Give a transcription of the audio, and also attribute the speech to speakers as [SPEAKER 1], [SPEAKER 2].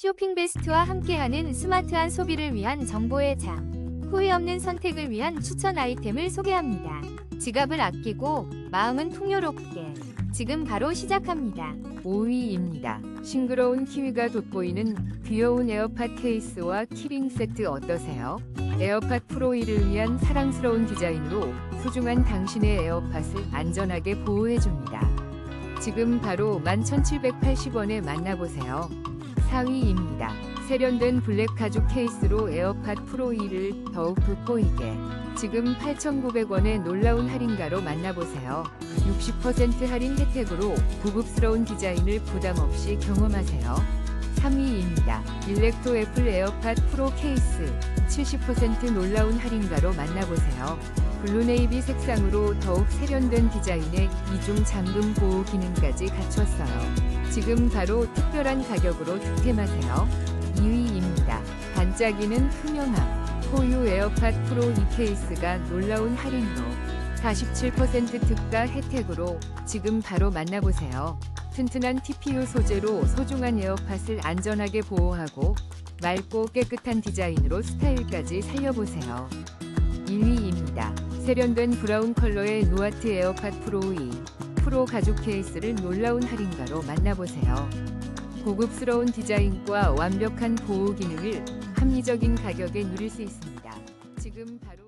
[SPEAKER 1] 쇼핑 베스트와 함께하는 스마트한 소비를 위한 정보의 장. 후회 없는 선택을 위한 추천 아이템을 소개합니다. 지갑을 아끼고 마음은 풍요롭게. 지금 바로 시작합니다.
[SPEAKER 2] 5위입니다. 싱그러운 키위가 돋보이는 귀여운 에어팟 케이스와 키링 세트 어떠세요? 에어팟 프로 1을 위한 사랑스러운 디자인으로 소중한 당신의 에어팟을 안전하게 보호해줍니다. 지금 바로 11,780원에 만나보세요. 4위입니다. 세련된 블랙 가죽 케이스로 에어팟 프로 2를 더욱 돋보이게 지금 8,900원의 놀라운 할인가로 만나보세요. 60% 할인 혜택으로 고급스러운 디자인을 부담 없이 경험하세요. 3위입니다. 일렉토 애플 에어팟 프로 케이스 70% 놀라운 할인가로 만나보세요. 블루네이비 색상으로 더욱 세련된 디자인에 이중 잠금 보호 기능까지 갖췄어요. 지금 바로 특별한 가격으로 득템하세요. 2위입니다. 반짝이는 투명함. 포유 에어팟 프로 이 케이스가 놀라운 할인으로 47% 특가 혜택으로 지금 바로 만나보세요. 튼튼한 TPU 소재로 소중한 에어팟을 안전하게 보호하고 맑고 깨끗한 디자인으로 스타일까지 살려보세요. 1위입니다. 세련된 브라운 컬러의 누아트 에어팟 프로 2 프로 가죽 케이스를 놀라운 할인가로 만나보세요. 고급스러운 디자인과 완벽한 보호 기능을 합리적인 가격에 누릴 수 있습니다. 지금 바로